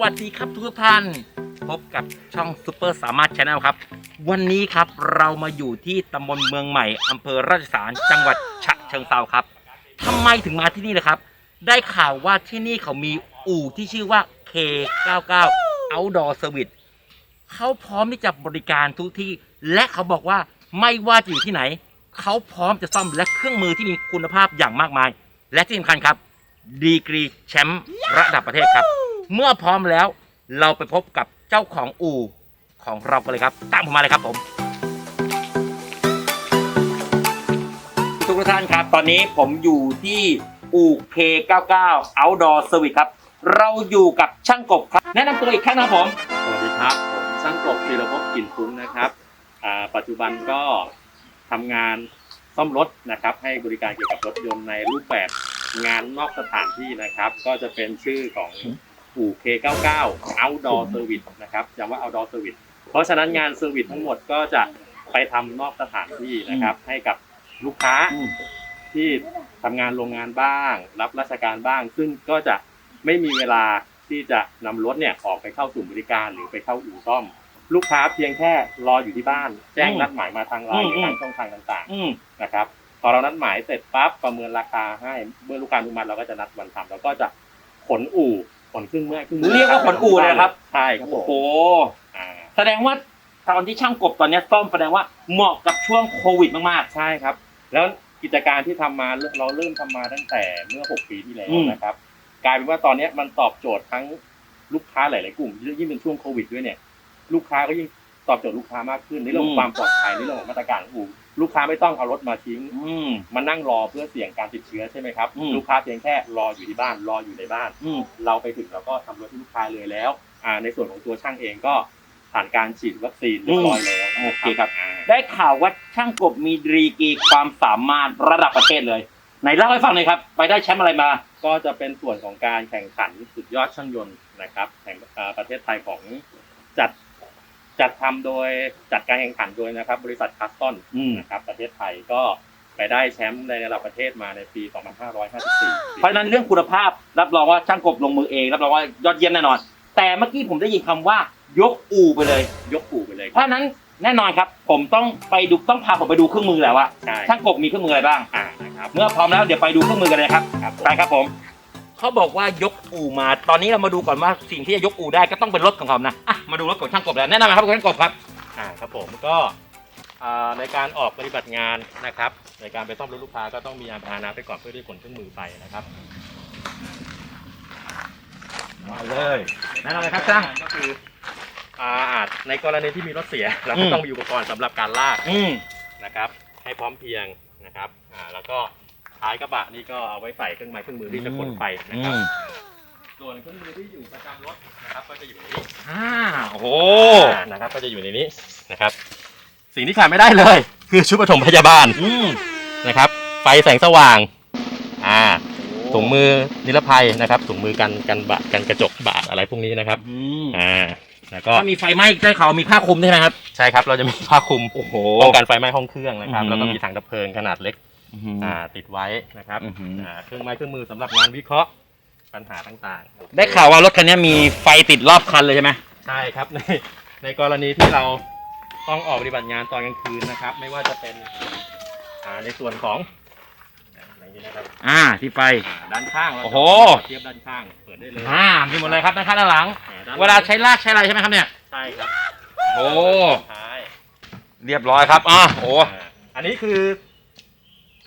วัสดีครับทุกท่าน พบกับช่องซูเปอร์สามารถชาแนลครับ วันนี้ครับเรามาอยู่ที่ตำบลเมืองใหม่อำเภอราชสารจังหวัดฉะเชิงเซาครับทำไมถึงมาที่นี่นะครับ ได้ข่าวว่าที่นี่เขามีอู่ที่ชื่อว่า K99 Outdoor Service เขาพร้อมที่จะบริการทุกที่ และเขาบอกว่าไม่ว่าจะอยู่ที่ไหน เขาพร้อมจะซ่อมและเครื่องมือที่มีคุณภาพอย่างมากมาย และที่สำคัญครับ ดีกรีแชมป์ระดับประเทศครับ เมื่อพร้อมแล้ว เราไปพบกับเจ้าของอู่ของเรากันเลยครับ ตามผมมาเลยครับผม ทุกท่านครับ ตอนนี้ผมอยู่ที่อู่ K99 Outdoor Service ครับ เราอยู่กับช่างกบครับ แนะนำตัวอีกครั้งนะครับผม สวัสดีครับผมช่างกบธีรภพกลิ่นฟุ้งนะครับอ่าปัจจุบันก็ทำงานซ่อมรถนะครับ ให้บริการเกี่ยวกับรถยนต์ในรูปแบบงานนอกสถานที่นะครับ ก็จะเป็นชื่อของ อู่ K99 Outdoor Service นะครับย้ำว่า Outdoor Service เพราะฉะนั้นงานเซอร์วิสทั้งหมดก็จะไปทำนอกสถานที่นะครับ ให้กับลูกค้าที่ทำงานโรงงานบ้าง รับราชการบ้าง ซึ่งก็จะไม่มีเวลาที่จะนำรถเนี่ยออกไปเข้าสู่บริการหรือไปเข้าอู่ซ่อม ลูกค้าเพียงแค่รออยู่ที่บ้าน แจ้งอืมนัดหมายมาทางไลน์หรือมทางช่องทางต่างอืมๆนะครับพอเรานัดหมายเสร็จปั๊บประเมินราคาให้เมื่อลูกค้าอนุมัติเราก็จะนัดวันทำแล้วก็จะขนอู่ ขนเครื่องเมื่อยเครื่องมืเรียกว่าขนอู่เลยครับใช่ครับผโอ้มโหอ่าแสดงว่าตอนที่ช่างกบตอนนี้ซ่อมแสดงว่าเหมาะกับช่วงโควิดมากใช่ครับ แล้วกิจการที่ทำมาเราเริ่มทำมาตั้งแต่เมื่อ 6 ปีที่แล้วอืมนะครับ กลายเป็นว่าตอนนี้มันตอบโจทย์ทั้งลูกค้าหลาย ๆ กลุ่มยิ่งเป็นช่วงโควิดด้วยเนี่ย ลูกค้าก็ยิ่งตอบโจทย์ลูกค้ามากขึ้นในเรื่องของความปลอดภัยในเรื่องของมาตรการของอู่ ลูกค้าไม่ต้องเอารถมาทิ้งๆอืม มานั่งรอเพื่อเสี่ยงการติดเชื้อใช่ไหมครับ อืม ลูกค้าเพียงแค่รออยู่ที่บ้านรออยู่ในบ้าน อืม เราไปถึงเราก็ทำรถให้ลูกค้าเลยแล้ว อ่า ในส่วนของตัวช่างเองก็ผ่านการฉีดวัคซีนเรียบร้อยแล้วโอเคครับ อ่าได้ข่าวว่าช่างกบมีดีกรีความสามารถระดับประเทศเลยไหนเล่าให้ฟังหน่อยครับ ไปได้แชมป์อะไรมา ก็จะเป็นส่วนของการแข่งขันสุดยอดช่างยนต์นะครับแห่งเอ่อประเทศไทยของจัด จัดทำโดยจัดการแข่งขันโดยนะครับ บริษัทคัสตอนอืมนะครับประเทศไทยก็ไปได้แชมป์ในระดับประเทศมาในปี 2554 เพราะฉะนั้นเรื่องคุณภาพรับรองว่าช่างกบลงมือเอง รับรองว่ายอดเยี่ยมแน่นอน แต่เมื่อกี้ผมได้ยินคำว่ายกอู่ไปเลย ยกปู่ไปเลย เพราะฉะนั้นแน่นอนครับ ผมต้องไปดูต้องพาผมไปดูเครื่องมือแล้วว่าใช่ช่างกบมีเครื่องมืออะไรบ้างอ่านะครับเมื่อพร้อมแล้วเดี๋ยวไปดูเครื่องมือกันเลยครับครับไปครับผม เขาบอกว่ายกอู่มา ตอนนี้เรามาดูก่อนว่าสิ่งที่จะยกอู่ได้ก็ต้องเป็นรถของเขานะอะมาดูรถของช่างกบแล้วแนะนำครับช่างกบครับ อ่าครับผมก็อ่าในการออกปฏิบัติงานนะครับ ในการไปซ่อมรถลูกค้าก็ต้องมียานพาหนะไปก่อนเพื่อที่ขนเครื่องมือไปนะครับ มาเลยแนะนำเลยครับช่าง ก็คืออ่าอาจในกรณีที่มีรถเสีย เราอืก็มต้องมีอุปกรณ์สำหรับการลากอืมนะครับ ให้พร้อมเพรียงนะครับอ่าแล้วก็ ท้ายกระบะนี่ก็เอาไว้ใส่เครื่องไม้เครื่องมือที่จะขนไปนะครับ ส่วนเครื่องมือที่อยู่ประจำรถนะครับ ก็จะอยู่ในนี้อ่าโอ้โหอ่านะครับ ก็จะอยู่ในนี้นะครับ สิ่งที่ขาดไม่ได้เลย คือชุดปฐมพยาบาลอืมนะครับ ไฟแสงสว่าง อ่าถุงมือนิรภัยนะครับถุงมือกันกันบาดกันกระจกบาดอะไรพวกนี้นะครับอืมอ่าแล้วก็ถ้ามีไฟไหม้ได้เขาวมีผ้าคลุมใช่ไหมครับ ใช่ครับ เราจะมีผ้าคลุมโอ้โหป้องกันไฟไหม้ห้องเครื่องนะครับอือหือแล้วก็มีถังดับเพลิงขนาดเล็ก อ่าอ่าติดไว้นะครับอือหืออ่าเครื่องไม้เครื่องมือสำหรับงานวิเคราะห์ปัญหาต่างๆได้ข่าวว่ารถคันนี้มีไฟติดรอบคันเลยใช่ไหมใช่ครับในในกรณีที่เราต้องออกปฏิบัติงานตอนกลางคืนนะครับ ไม่ว่าจะเป็นอ่าในส่วนของอ่าอย่างนี้นะครับอ่าที่ไฟ อ่าด้านข้างเราโอ้โห เทียบด้านข้างเปิดได้เลยอ่ามีหมดเลยครับด้านข้างด้านหลัง อ่ด้นเวลาใช้ลากใช้อะไรใช่ไหมครับเนี่ย ใช่ครับโอ้ท้ายเรียบร้อยครับอ่าโอ้ อ่าอันนี้คือ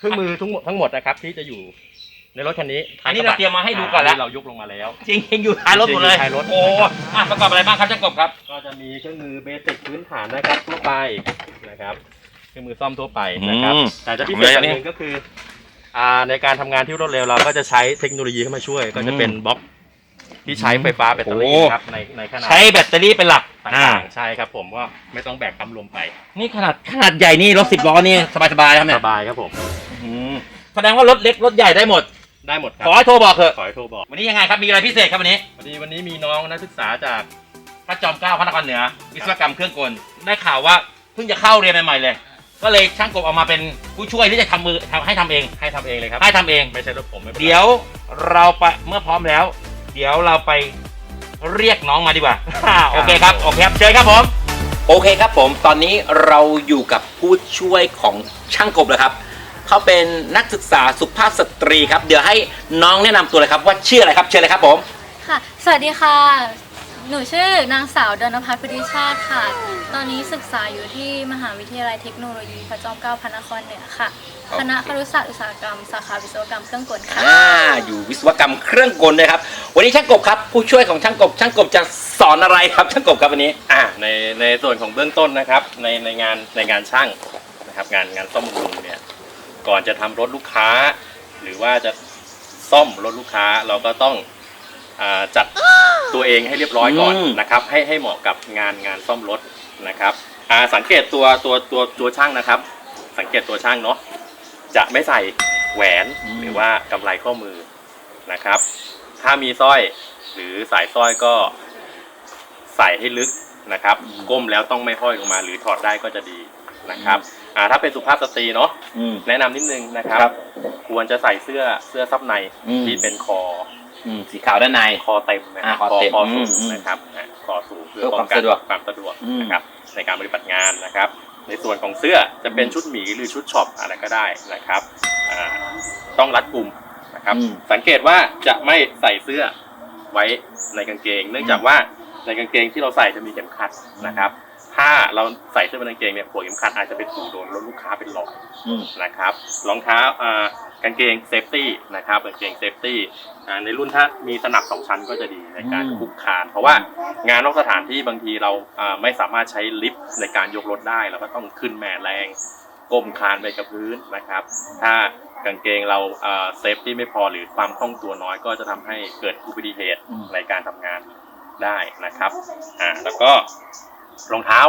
เครื่องมือทั้งหมดทั้งหมดนะครับที่จะอยู่ในรถคันนี้อันนี้เราเตรียมมาให้ดูก่อนแล้ว เรายกลงมาแล้ว จริงจริงอยู่ท้ายรถหมดเลยจริงๆอยู่ท้ายรถ โอ้อะประกอบอะไรบ้างครับช่างกบครับ ก็จะมีเครื่องมือเบสิกพื้นฐานนะครับทั่วไปนะครับเครื่องมือซ่อมทั่วไปนะครับอืมแต่จะพิเศษอย่างหนึ่งก็คืออ่าในการทำงานที่รวดเร็วเราก็จะใช้เทคโนโลยีเข้ามาช่วย ก็จะเป็นบล็อกที่ใช้ไฟฟ้าแบตเตอรี่โอ้นะครับในในขนาดใช้แบตเตอรี่เป็นหลักต่อ่าางๆใช่ครับผมว่าไม่ต้องแบกปั๊มลมไปนี่ขนาดขนาดใหญ่นี่รถสิบล้อนี่สบายสบายๆครับสเนี่ยบายครับผม อืมแสดงว่ารถเล็กรถใหญ่ได้หมด ได้หมดครัขอให้โทรบอกเถอะขอให้โทรบอกวันนี้ยังไงครับมีอะไรพิเศษครับวันนี้วันนี้วันนี้มีน้องนักศึกษาจากพระจอมเกล้าพระนครเหนือ วิศวกรรมเครื่องกลได้ข่าวว่าเพิ่งจะเข้าเรียนใหม่ๆเลย ก็เลยช่างกบเอามาเป็นผู้ช่วยที่จะทำมือทำให้ทำเอง ให้ทำเองเลยครับให้ทำเอง ไม่ใช่รถผมไม่ป็นไรเดี๋ยวเราไปเมื่อพร้อมแล้ว เดี๋ยวเราไปพเรียกน้องมาดีกว่าโอเคครับโอเคครับเชิญครับผม โอเคครับผม ตอนนี้เราอยู่กับผู้ช่วยของช่างกบแล้วครับ เขาเป็นนักศึกษาสุภาพสตรีครับ เดี๋ยวให้น้องแนะนำตัวเลยครับว่าชื่ออะไรครับเชิญเลยครับผม ค่ะ สวัสดีค่ะ หนูชื่อนางสาวดนพัฒน์ปริชาติค่ะ ตอนนี้ศึกษาอยู่ที่มหาวิทยาลัยเทคโนโลยีพระจอมเกล้าพระนครเหนือค่ะ คณะครุศาสตร์อุตสาหกรรม สาขาวิศวกรรมเครื่องกลค่ะ อ่าอยู่วิศวกรรมเครื่องกลนะครับ วันนี้ช่างกบครับ ผู้ช่วยของช่างกบช่างกบจะสอนอะไรครับช่างกบครับวันนี้ อ่า ในในส่วนของเบื้องต้นนะครับในในงานในงานช่างนะครับงานงานซ่อมบำรุงเนี่ย ก่อนจะทำรถลูกค้า หรือว่าจะซ่อมรถลูกค้าเราก็ต้องอาจัดตัวเองให้เรียบร้อยก่อนอืม นะครับ ให้ให้เหมาะกับงานงานซ่อมรถนะครับอ่าสังเกตตัวตัวตัวตัวช่างนะครับ สังเกตตัวช่างเนาะจะไม่ใส่แหวนหรือว่ากำไรข้อมือนะครับ ถ้ามีสร้อยหรือสายสร้อยก็ใส่ให้ลึกนะครับ ก้มแล้วต้องไม่ห้อยลงมา หรือถอดได้ก็จะดีนะครับ อ่าถ้าเป็นสุภาพสตรีเนาะอืม แนะนำนิดนึงนะครับ ครับควรจะใส่เสื้อเสื้อซับในอืม ที่เป็นคออืมสีขาวด้านใน คอเต็มนะอ่าคอเต็มคอสูงอืมนะครับอ่าคอสูงเพื่อเพื่อป้องกันความสะดวกความสะดวกอืม นะครับในการปฏิบัติงานนะครับ ในส่วนของเสื้อจะเป็นชุดหมีหรือชุดช็อปอะไรก็ได้นะครับอ่าต้องรัดกุมนะครับอืมสังเกตว่าจะไม่ใส่เสื้อไว้ในกางเกง เนื่องจากว่าในกางเกงที่เราใส่จะมีเข็มขัดนะครับ ถ้าเราใส่เสื้อเป็นกางเกงเนี่ยหัวเข็มขัดอาจจะเป็นถูโดนรถลูกค้าเป็นรอยอืม นะครับรองเท้าอ่ากางเกงเซฟตี้นะครับกางเกงเซฟตี้อ่าในรุ่นถ้ามีสนับสองชั้นก็จะดีในการอืม คุกคาน เพราะว่างานนอกสถานที่บางทีเราอ่าไม่สามารถใช้ลิฟต์ในการยกรถได้เราก็ต้องขึ้นแม่แรงก้มคานไปกับพื้นนะครับ ถ้ากางเกงเราเซฟตี้ไม่พอหรือความคล่องตัวน้อยก็จะทำให้เกิดอุบัติเหตุอืม ในการทำงานได้นะครับอ่าแล้วก็ รองเท้า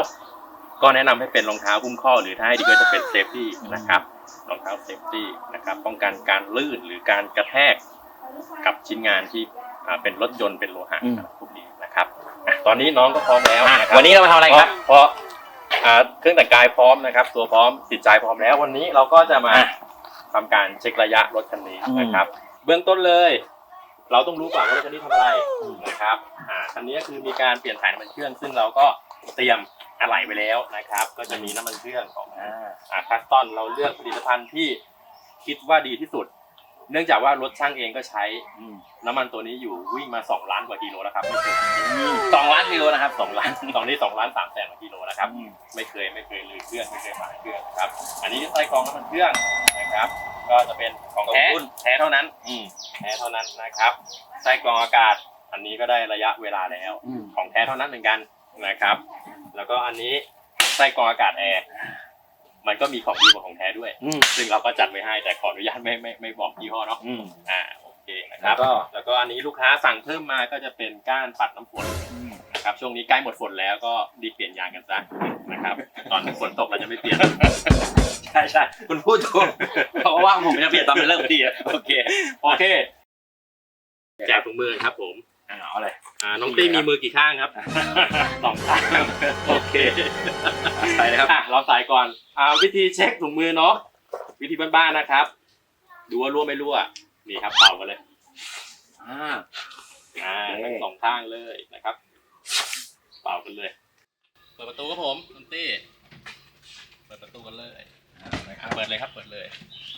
ก็แนะนำให้เป็นรองเท้าหุ้มข้อ หรือถ้าให้ดีก็จะเป็นเซฟตี้นะครับรองเท้าเซฟตี้นะครับป้องกันการลื่นหรือการกระแทกกับชิ้นงานที่อ่าเป็นรถยนต์เป็นโลหะอืมพวกนี้นะครับอะตอนนี้น้องก็พร้อมแล้วอะนะครับวันนี้เรามาทำอะไรครับเพราะอ่าเครื่องแต่งกายพร้อมนะครับ ตัวพร้อมจิตใจพร้อมแล้ว วันนี้เราก็จะมาอะทำการเช็คระยะรถคันนี้อืมนะครับ เบื้องต้นเลย เราต้องรู้ก่อนว่ารถคันนี้ทำอะไรนะครับอ่าคันนี้คือมีการเปลี่ยนถ่ายน้ำมันเครื่อง ซึ่งเราก็ เตรียมอะไหล่ไว้แล้วนะครับ ก็จะมีน้ำมันเครื่องของอ่าอ่าคัสตอนเราเลือกผลิตภัณฑ์ที่คิดว่าดีที่สุด เนื่องจากว่ารถช่างเองก็ใช้อืมน้ำมันตัวนี้อยู่วิ่งมา 2 ล้านกว่ากิโลแล้วครับไม่เคยสองล้านกิโลนะครับสองล้านตอนนี้2ล้าน3แสนกว่ากิโลแล้วครับอืมไม่เคยไม่เคยลืมเครื่องไม่เคยผ่านเครื่องนะครับ อันนี้ไส้กรองน้ำมันเครื่องนะครับ ก็จะเป็นของแท้ของรุ่นแท้เท่านั้นอืมแท้เท่านั้นนะครับไส้กรองอากาศอันนี้ก็ได้ระยะเวลาแล้วอืมของแท้เท่านั้นเหมือนกัน นะครับ แล้วก็อันนี้ไส้กรองอากาศแอร์มันก็มีของดีกว่าของแท้ด้วย อืมซึ่งเราก็จัดไว้ให้แต่ขออนุญาตไม่ไม่ไม่บอกยี่ห้อเนาะอืม อ่าโอเคนะครับ แล้วก็ แล้วก็อันนี้ลูกค้าสั่งเพิ่มมาก็จะเป็นก้านปัดน้ำฝนอืมนะครับช่วงนี้ใกล้หมดฝนแล้วก็รีบเปลี่ยนยางกันซะนะครับ ตอนฝนตกเราจะไม่เปลี่ยน ใช่ใช่คุณพูดถูกเพราะว่าผมจะเปลี่ยนตอนเป็นเรื่องดีอะโอเค โอเคแจกถุงมือครับผม อ่าเอาเลย อ่าน้องตี้มีมือกี่ข้างครับ สองข้างโอเคใส่เลยครับอะเราใส่ก่อนอ่าวิธีเช็คถุงมือเนาะวิธีบ้านๆนะครับ ดูว่ารั่วไม่รั่วนี่ครับเป่ากันเลยอ่าอ่าโอเคทั้งสองข้างเลยนะครับ เป่ากันเลย เปิดประตูครับผมน้องตี้เปิดประตูกันเลยอ่านะคอะรับเปิดเลยครับเปิดเลย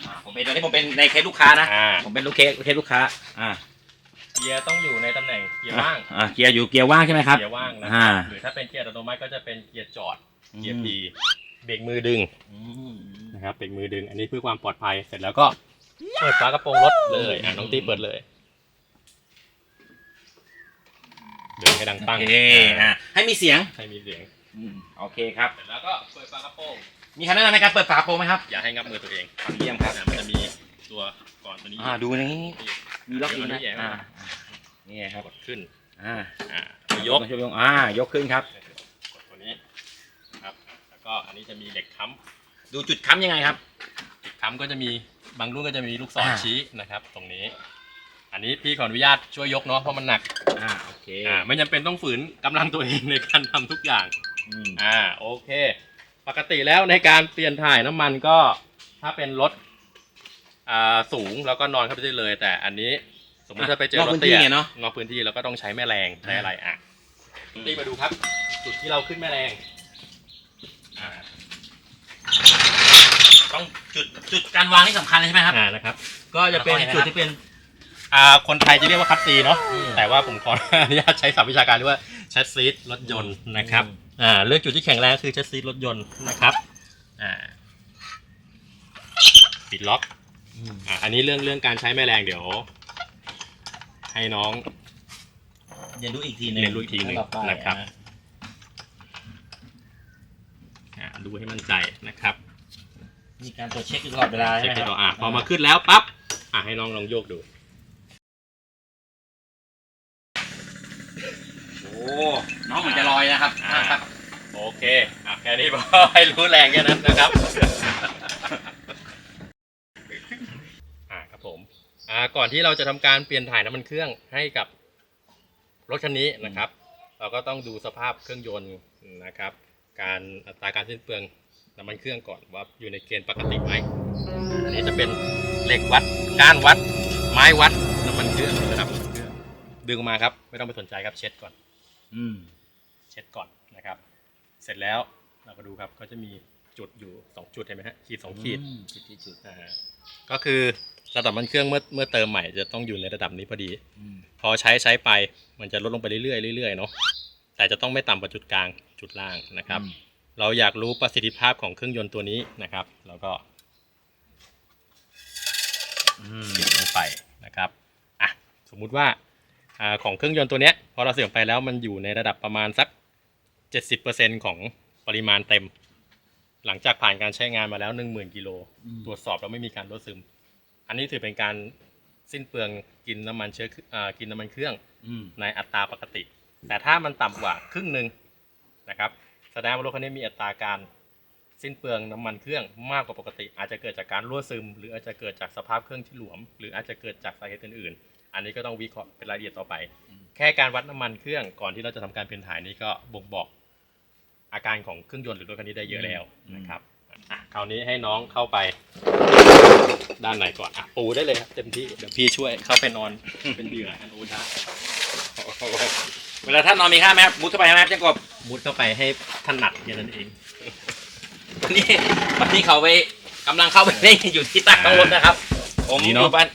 อ่าผมเป็นตอนนี้ผมเป็นในเคสลูกค้านะ อ่า ผมเป็นลูกเคสเคสลูกค้า อ่า เกียร์ต้องอยู่ในตำแหน่งเกียร์ว่างอ่าเกียร์อยู่เกียร์ว่างใช่ไหมครับ เกียร์ว่างนะคอ่า รับหรือถ้าเป็นเกียร์อัตโนมัติก็จะเป็นเกียร์จอดเกียร์พีเบรกมือดึงอืมนะครับเบรกมือดึง อันนี้เพื่อความปลอดภัยเสร็จแล้วก็เปิดฝากระโปรงรถเลยอะน้องตีเปิดเลยเดินให้ดังโอตั้งเคอ่าให้มีเสียงให้มีเสียงอืมโอเคครับ เสร็จแล้วก็เปิดฝากระโปรงมีคำแนะนำในการเปิดฝาโปรงไหมครับ อย่าให้งับมือตัวเองเยี่ยมครับ นะมันจะมีตัวก่อนตัวนี้อ่าดูนี่ มีล็อกอินเดี๋นะยวมันจะแยกอ่านี่ครับกดขึ้นอ่าอ่าตัวยกช่วยยกอ่ายกขึ้นครับกดตัวนี้ครับ แล้วก็อันนี้จะมีเหล็กค้ำดูจุดค้ำยังไงครับอีกคำก็จะมีบางรุ่นก็จะมีลูกศรอ่าชี้นะครับ ตรงนี้ อันนี้พี่ขออนุญาตช่วยยกเนาะเพราะมันหนักอ่าโอเคอ่าไม่จำเป็นต้องฝืนกำลังตัวเองในการทำทุกอย่างอืมอ่าโอเค ปกติแล้วในการเปลี่ยนถ่ายน้ำมันก็ถ้าเป็นรถ อ่าสูงแล้วก็นอนเข้าไปได้เลย แต่อันนี้สมมติถ้าไปเจอนอกรถพื้นที่เตี้ยไงเนอะ นอกพื้นที่เราก็ต้องใช้แม่แรงใช้อะไรอะตีมาดูครับ จุดที่เราขึ้นแม่แรงอ่าต้องจุดจุดการวางนี่สำคัญเลยใช่ไหมครับ อ่านะครับ ก็จะเป็นค่อยๆนะครับจุดที่เป็น อ่าคนไทยจะเรียกว่าคัตซีเนาะอืมแต่ว่าผมขอ อนุญาตใช้ศัพท์วิชาการเรียกว่าแชสซีทรถยนต์นะครับอืม อ่าเลือกจุดที่แข็งแรงคือแชสซีทรถยนต์นะครับอ่าปิดล็อก อะอันนี้เรื่องเรื่องการใช้แม่แรงเดี๋ยว ให้น้อง เรียนรู้อีกทีหนึงเรียนรู้อีกทีหนึ่งต่อไปนะครับ อ่าอะดูให้มั่นใจนะครับมีการตรวจเช็คอยู่ตลอดเวลาเช็ใช่คไหมให้ครับเราอะพอมาขึ้นแล้วปั๊บอะให้น้องลองโยกดู โอ้น้องเหมือนจะลอยนะครับอ่า ครับ โอเคอะแค่นี้พอให้รู้แรงแค่นั้นนะครับอะครับผม อ่าก่อนที่เราจะทำการเปลี่ยนถ่ายน้ำมันเครื่องให้กับรถคันนี้นะครับ เราก็ต้องดูสภาพเครื่องยนต์นะครับ การอัตราการสิ้นเปลืองน้ำมันเครื่องก่อนว่าอยู่ในเกณฑ์ปกติไหมอันนี้จะเป็นเหล็กวัดก้านวัด ไม้วัดน้ำมันเครื่องระดับน้ำมันเครื่องดึงออกมาครับ ไม่ต้องไปสนใจครับเช็ดก่อน อืมเช็ดก่อนนะครับ เสร็จแล้วเราก็ดูครับก็จะมีจุดอยู่ 2 จุดเห็นไหมฮะขีดสองขีดอืมจุดที่จุดอ่าก็คือ ระดับมันเครื่องเมื่อเมื่อเติมใหม่จะต้องอยู่ในระดับนี้พอดีอืมพอใช้ใช้ไปมันจะลดลงไปเรื่อยๆเรื่อยๆเนาะแต่จะต้องไม่ต่ำกว่าจุดกลางจุดล่างนะครับ เราอยากรู้ประสิทธิภาพของเครื่องยนต์ตัวนี้นะครับ แล้วก็อืมปิดลงไปนะครับอะสมมุติว่าอ่าของเครื่องยนต์ตัวเนี้ยพอเราเสื่อมไปแล้วมันอยู่ในระดับประมาณสัก 70%ของปริมาณเต็ม หลังจากผ่านการใช้งานมาแล้ว 10,000กิโลอืมตรวจสอบแล้วไม่มีการรั่วซึม อันนี้ถือเป็นการสิ้นเปลืองกินน้ำมันเชื้ออ่ากินน้ำมันเครื่องอืมในอัตราปกติ แต่ถ้ามันต่ำกว่าครึ่งหนึ่งนะครับแสดงว่ารถคันนี้มีอัตราการสิ้นเปลืองน้ำมันเครื่องมากกว่าปกติ อาจจะเกิดจากการรั่วซึม หรืออาจจะเกิดจากสภาพเครื่องที่หลวม หรืออาจจะเกิดจากสาเหตุอื่นๆ อันนี้ก็ต้องวิเคราะห์เป็นรายละเอียดต่อไป แค่การวัดน้ำมันเครื่องก่อนที่เราจะทำการเปลี่ยนถ่ายนี้ก็บ่งบอกอาการของเครื่องยนต์หรือรถคันนี้ได้เยอะแล้วนะครับ อะคราวนี้ให้น้องเข้าไปด้านไหนก่อนอะปูได้เลยครับเต็มที่เดี๋ยวพี่ช่วยเข้าไปนอน เป็นเหยื่ออันอูดาเวลาท่านนอนมีค่าไหมครับมุดเข้าไปไหมครับเจ้ากบมุดเข้าไปให้ถนัดแค่นั้นเองวันนี้วันนี้เขาไปกำลังเข้าไปเล่นอยู่ที่ใต้ท้องรถนะครับ ผมนี่อเนอะ ยู่บ้าน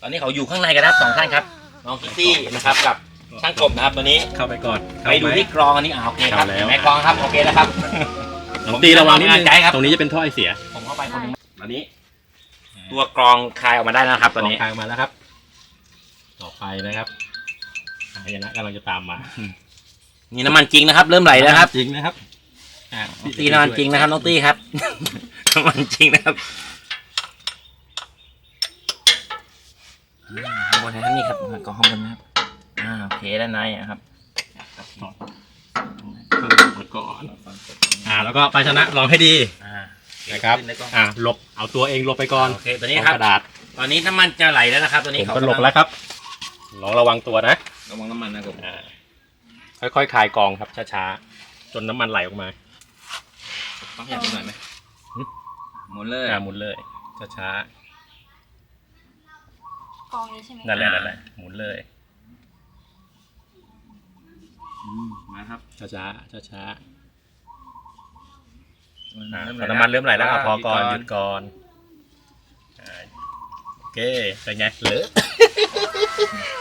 ตอนนี้เขาอยู่ข้างในกันนะครับสองท่านครับน้องคิตตี้นะครับกับช่างกบนะครับตัวนี้เข้าไปก่อนไปดูที่กรองอันนี้อ่าโอเคครับเข้าแล้ว เห็นไหมกรองครับโอเคนะครับ น้องตีระวังนิดนึงใจครับ ตรงนี้จะเป็นท่อไอเสีย ผมเข้าไปคนหนึงตอนนี้ ตัวกรองคลายออกมาได้แล้วนะครับตอนนี้ทางมาแล้วครับ ต่อไปนะครับอายนะกำลังจะตามมา นี่น้ำมันจริงนะครับ เริ่มไหลแล้วครับ จริงนะครับอะน้องตีน้ำมันจริงนะครับน้องตีครับน้ำมันจริงนะครับอืมข้างบนนะครับนี่ครับกรองข้างบนนะครับ อ่าโอเคด้านในอะครับหมด ก่อนอ่าแล้วก็ภาชนะรองให้ดีอ่านะครับขึ้นได้ก่อนอ่าหลบเอาตัวเองหลบไปก่อนโอเคตัวนี้ครับเอากระดาษ ตอนนี้น้ำมันจะไหลแล้วนะครับตัวผนี้มเขาก็หลบแล้วครับลองระวังตัวนะระวังน้ำมันนะผมอ่าค่อยๆคลายกองครับช้าๆจนน้ำมันไหลออกมาต้องขยับหน่อยไหมหึหมุนเลยอ่าหมุนเลยช้ากองนี้ใช่ไหมๆนั่นแหละนั่นแหละหมุนเลยอื มมาครับช้าๆช้าๆอ่าเริ่พอน้ำมันเริ่มไหลแล้วอะพอก่อนหยุดก่อนก่อนอ่าโอเคเป็นไงเลอะ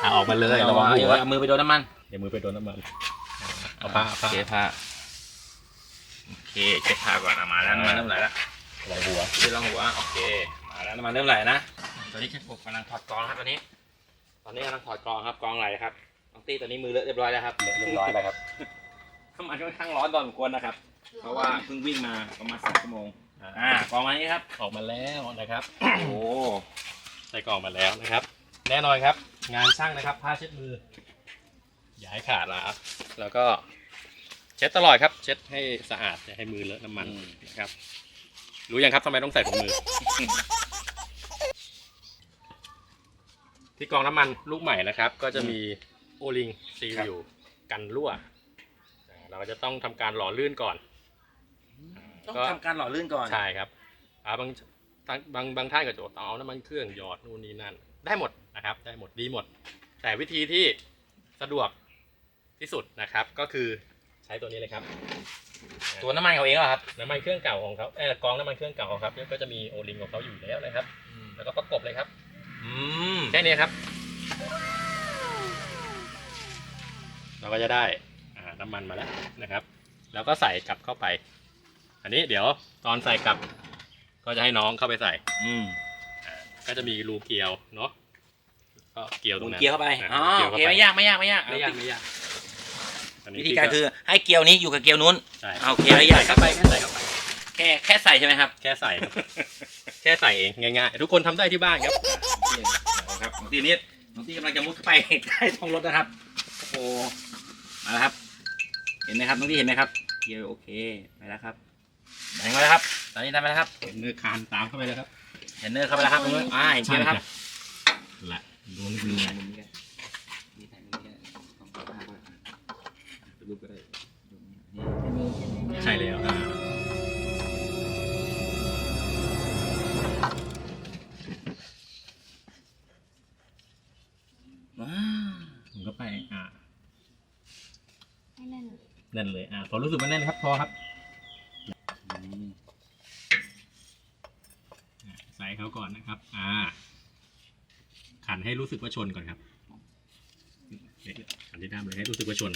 อะออกมาเลยระวังหัวเอามือไปโดนน้ำมันเดี๋ยวมือไปโดนน้ำมันเอาผ้าเอาผ้าเช็ดผ้าโอเคเช็ดผ้าก่อนเอามาแล้วน้ำมันเริ่มไหลแล้วระวังหัวที่รองหัวโอเคมาแล้วน้ำมันเริ่มไหลนะตอนนี้เชฟกบกำลังถอดกรองครับตอนนี้ ตอนนี้กำลังถอดกรองครับกรองไหลครับ น้องตี้ตอนนี้มือเลอะเรียบร้อยแล้วครับเรียบร้อยแล้วครับน้ำมันค่อนข้างร้อนตอนสมควรนะครับ เพราะว่าเพิ่งวิ่งมาประมาณสามชั่วโมง อ่ากรองมานี้ครับออกมาแล้วนะครับโอ้โหใส่กล่องมาแล้วนะครับ แน่นอนครับ งานช่างนะครับผ้าเช็ดมือ อย่าให้ขาดนะครับแล้วก็เช็ดตลอดครับ เช็ดให้สะอาดอย่าให้มือเลอะน้ำมันนะครับ รู้ยังครับทำไมต้องใส่ถุงมือ ที่กรองน้ำมันลูกใหม่นะครับ ก็จะมี โอลิงซีลอยู่กันรั่วอ่าเราจะต้องทำการหล่อลื่นก่อน ต้องทำการหล่อลื่นก่อน ใช่ครับอ่าบางบางบางบางท่านก็จะบอกต้องเอาน้ำมันเครื่องหยอดนู่นนี่นั่น ได้หมดนะครับ ได้หมดดีหมด แต่วิธีที่สะดวกที่สุดนะครับ ก็คือใช้ตัวนี้เลยครับ ตัวน้ำมันเขาเองเหรอครับน้ำมันเครื่องเก่าของเขาเออกองน้ำมันเครื่องเก่าของเขาครับก็จะมีโอลิงของเขาอยู่แล้วนะครับ แล้วก็ประกบเลยครับ อืมแค่นี้ครับ เราก็จะได้อ่าน้ำมันมาแล้วนะครับ แล้วก็ใส่กลับเข้าไป อันนี้เดี๋ยวตอนใส่กลับ ก็จะให้น้องเข้าไปใส่ อืมอ่าก็จะมีรูเกลียวเนาะก็เกลียวตลรงงนั้นเกียร์เข้าไปอ่าอ๋อเกลียวโอเข้าเคไปไม่ยากไม่ยากไม่ยากไม่ยากไม่ยากอันนี้วิธีการคือให้เกียร์นี้อยู่กับเกียร์นู้นใช่เอาโอเคไม่ยากใส่เข้าไปแค่ใส่เข้าไปแค่แค่ใส่ใช่ไหมครับ แค่ใส่ครับแค่ใส่เองง่ายๆทุกคนทำได้ที่บ้านครับครับน้องตีนิดน้องตีกำลังจะมุดเข้าไปใต้ท้องรถนะครับโอ้ โหมาแล้วครับ เห็นไหมครับน้องตีเห็นไหมครับเกียร์โอเคไปแล้วครับไปแล้วครับ ตอนนี้ได้ไหมแล้วครับเห็นเนื้อคานตามเข้าไปเลยครับเห็นเนอร์เข้าไปแล้วครับตรงนู้นอ่าเห็นเกียร์แล้วครับแหละดวงมีดีอันนี้ น่นเลยอ่าพอรู้สึกว่าแน่นครับพอครับอืมอ่าใส่เขาก่อนนะครับ อ่า ขันให้รู้สึกว่าชนก่อนครับขันที่ด้ามเลยให้รู้สึกว่าชน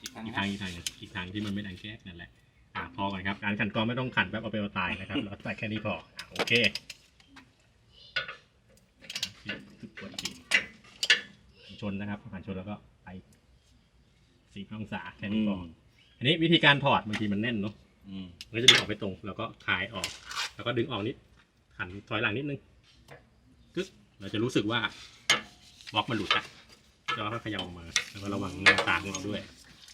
อีกครั้งอีกทางอีกทางนะอีกทางที่มันไม่ดังแก๊กนั่นแหละอ่าพอก่อนครับการขันกองไม่ต้องขันแบบเอาไปเอาตายนะครับเราใส่แค่นี้พออะโอเคทุกคนทีชนนะครับขันชนแล้วก็ไป สี่องศาแค่นี้พออันนี้วิธีการถอดบางทีมันแน่นเนาะอืมมันก็จะดึงออกไปตรง แล้วก็คลายออก แล้วก็ดึงออกนิดขันถอยหลังนิดนึงกึ๊กเราจะรู้สึกว่าบล็อกมันหลุดละแล้วก็ขยับออกมา แล้วก็ระวังหน้าตาของเราด้วย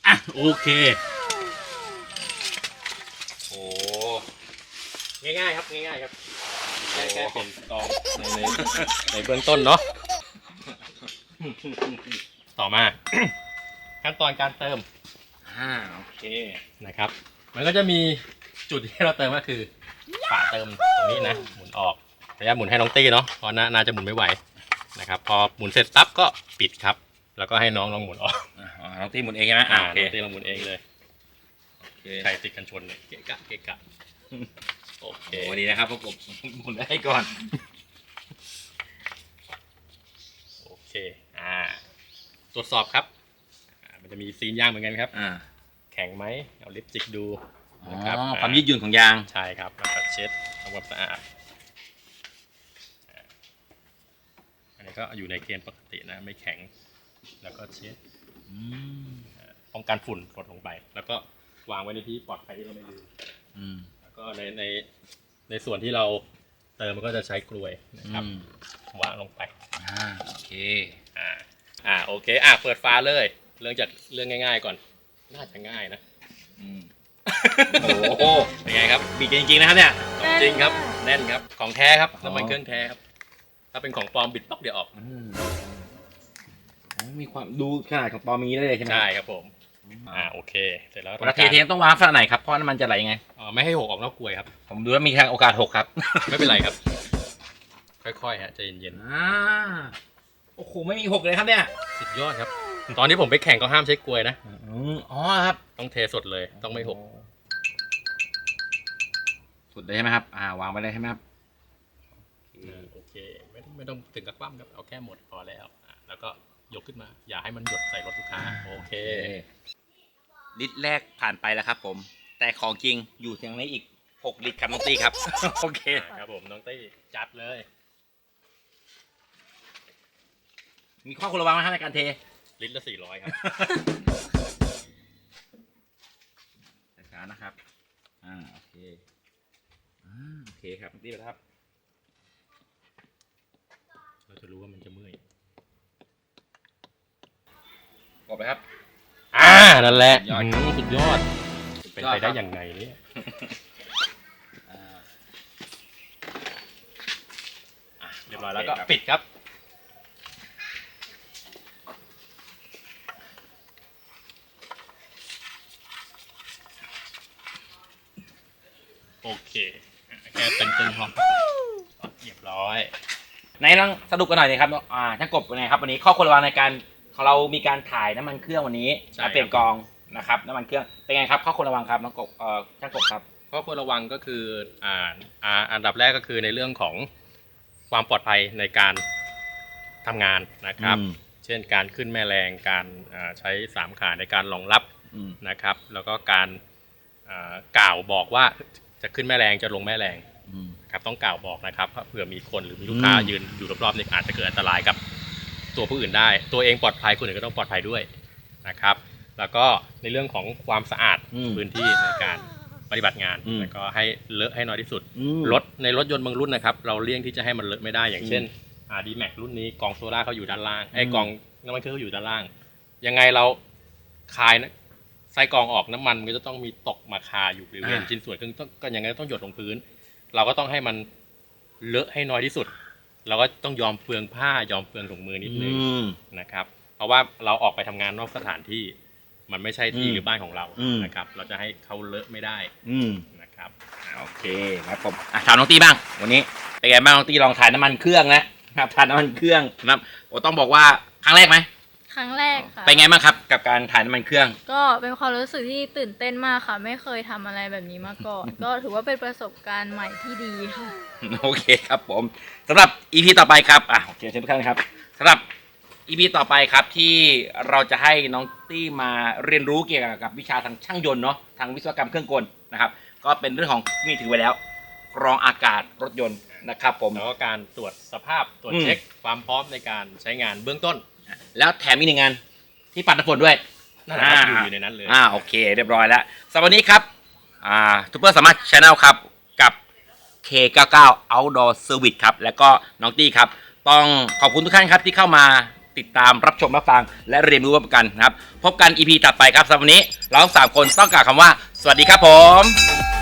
อะโอเค โอ้ง่ายๆครับง่ายๆครับแค่แค่เป็นกองในในในเบื้องต้นเนาะ ต่อมา ขั้นตอนการเติมอ่าโอเคนะครับ มันก็จะมีจุดที่เราเติมก็คือฝาเติมตรงนี้นะหมุนออกระยะหมุนให้น้องตี้เนาะเพราะน่าน่าจะหมุนไม่ไหวนะครับ พอหมุนเสร็จปั๊บก็ปิดครับ แล้วก็ให้น้องลองหมุนออกอ่าน้องตีหมุนเองใช่ไหมอ่าอ่าโอเคน้องตี้ลองหมุนเองเลยโอเคใครติดกันชนเนี่ยเกะกะเกะกะโอเค โอ้ดีนะครับพวกผมหมุนได้ก่อน โอเค อ่า ตรวจสอบครับอ่า มันจะมีซีนย่างเหมือนกันครับ อ่าแข็งไหมเอาลิปสติกดูอ๋อนะครับความยืดหยุ่นของยางใช่ครับแล้วก็เช็ดทำความสะอาดอ่าอันนี้ก็อยู่ในเกณฑ์ปกตินะไม่แข็ง แล้วก็เช็ดอืมป้องกันฝุ่นกดลงไป แล้วก็วางไว้ในที่ปลอดภัยที่เราไม่ลืม อืมแล้วก็ในในในส่วนที่เราเติมมันก็จะใช้กลวยนะครับอืมวางลงไป อ่าโอเค อ่า อ่า โอเค อ่าเปิดฟ้าเลย เรื่องจากเรื่องง่าย ๆ ก่อน น่าจะง่ายนะ อืมโอ้โห เป็นไงครับบิดกันจริงๆนะครับเนี่ยของจริงครับ แน่นครับ ของแท้ครับอ๋อน้ำมันเครื่องแท้ครับ ถ้าเป็นของปลอมบิดป๊อกเดียวออก อืมอ๋อมีความดูขนาดของปอมีได้เลยใช่ไหมใช่ครับผม อ่าอ่าโอเค เสร็จแล้วเวลาเทเทนต้องวางขนาดไหนครับเพราะน้ำมันจะไหลยังไง อ๋อไม่ให้หกออกนอกกลวยครับ ผมดูแล้วมีทางโอกาสหกครับ ไม่เป็นไรครับ ค่อยๆฮะใจเย็นอ่าโอ้โหไม่มีหกเลยครับเนี่ย ๆ สุดยอดครับ ตอนที่ผมไปแข่งก็ห้ามใช้กลวยนะอืมอ๋อครับต้องเทสดเลย ต้องไม่หก สุดเลยใช่ไหมครับ อ่าวางไปเลยใช่ไหมครับอ่าโอเค ไม่ต้องไม่ต้องถึงกับคว่ำครับ เอาแค่หมดพอแล้วอะแล้วก็ยกขึ้นมา อย่าให้มันหยดใส่รถลูกค้า โอเค ลิตรแรกผ่านไปแล้วครับผม แต่ของจริงอยู่ทางนี้อีกหกลิตรครับน้องตี้ครับ โอเค ครับผมน้องตี้จัดเลย มีข้อควรระวังไหมครับในการเท ลิตรละสี่ร้อยครับช้าๆนะครับ อ่าโอเค อ่าโอเคครับน้องตี้ไปแล้วครับ เราจะรู้ว่ามันจะเมื่อยกดไปครับ อ่านั่นแหละยอดอืมสุดยอด เป็นไปยอดครัได้บยังไงเนี่ยอ่าอะเรียบร้อยแล้วก็โอเคครับปิดครับ โอเคอะแค่ตึงๆพอเรียบร้อย ไหน ลองสรุปกันหน่อยเลยครับ อ่าช่างกบเป็นไงครับ วันนี้ข้อควรระวังในการของเรามีการถ่ายน้ำมันเครื่องวันนี้ใช่และเปลี่ยนกองนะครับน้ำมันเครื่องเป็นไงครับข้อควรระวังครับน้องกบเอ่อช่างกบครับ ข้อควรระวังก็คืออ่าอ่าอันดับแรกก็คือในเรื่องของความปลอดภัยในการทำงานนะครับ อืม เช่นการขึ้นแม่แรงการอ่าใช้สามขาในการรองรับอืมนะครับ แล้วก็การอ่ากล่าวบอกว่าจะขึ้นแม่แรงจะลงแม่แรงอืม ครับต้องกล่าวบอกนะครับเพราะเผื่อมีคนหรือมีลูกค้าอืมยืนอยู่รอบๆเนี่ยอาจจะเกิดอันตรายกับตัวผู้อื่นได้ ตัวเองปลอดภัยคนอื่นก็ต้องปลอดภัยด้วยนะครับ แล้วก็ในเรื่องของความสะอาดอืมพื้นที่ในการปฏิบัติงานอืมแล้วก็ให้เลอะให้น้อยที่สุดอืมรถในรถยนต์บางรุ่นนะครับ เราเลี่ยงที่จะให้มันเลอะไม่ได้อย่างเช่นอาดีแม็กรุ่นนี้กองโซล่าเขาอยู่ด้านล่างไอ้อืมกองน้ำมันเครื่องเขาอยู่ด้านล่าง ยังไงเราคายนะไส้กรองออกน้ำมันมันก็จะต้องมีตกมาคาอยู่บริเวณชิ้นส่วนเครื่องต้องก็ยังไงก็ต้องหยดลงพื้น เราก็ต้องให้มันเลอะให้น้อยที่สุด เราก็ต้องยอมเปลืองผ้ายอมเปลืองถุงมือนิดนึงอืม นะครับ เพราะว่าเราออกไปทำงานนอกสถานที่ มันไม่ใช่ที่อืมหรือบ้านของเราอืม นะครับ เราจะให้เขาเลอะไม่ได้อืมนะครับ โอเคครับผมอะถามน้องตี้บ้าง วันนี้เป็นไงบ้างน้องตี้ลองถ่ายน้ำมันเครื่องนะครับถ่ายน้ำมันเครื่องนะครับโอ้ต้องบอกว่าครั้งแรกไหม ครั้งแรกค่ะเป็นไงบ้างครับกับการถ่ายน้ำมันเครื่อง ก็เป็นความรู้สึกที่ตื่นเต้นมากค่ะ ไม่เคยทำอะไรแบบนี้มาก่อน ก็ถือว่าเป็นประสบการณ์ใหม่ที่ดีค่ะ โอเคครับผมสำหรับ EP ต่อไปครับอะโอเคเชิญทุกท่านครับสำหรับ EP ต่อไปครับที่เราจะให้น้องตี้มาเรียนรู้เกี่ยวกับวิชาทางช่างยนต์เนาะทางวิศวกรรมเครื่องกลนะครับก็เป็นเรื่องของนี่ถือไว้แล้วกรองอากาศรถยนต์นะครับผม แล้วก็การตรวจสภาพตรวจอืม เช็คความพร้อมในการใช้งานเบื้องต้น แล้วแถมอีกหนึ่งงานที่ปัดน้ำฝนด้วยนั่นแหละครับอ่าอยู่อยู่ในนั้นเลย อ่าโอเค เรียบร้อยแล้วสำหรับวันนี้ครับอ่าทูเปอร์สามารถช n แนลครับกับ K99 Outdoor Service ครับ แล้วก็น้องตี้ครับ ต้องขอบคุณทุกท่านครับที่เข้ามาติดตามรับชมรับฟัง และเรียนรู้ร่วมกันนะครับ พบกัน EP ถัดไปครับสำหรับวันนี้เราทั้งสามคนต้องกล่าวคำว่า สวัสดีครับผม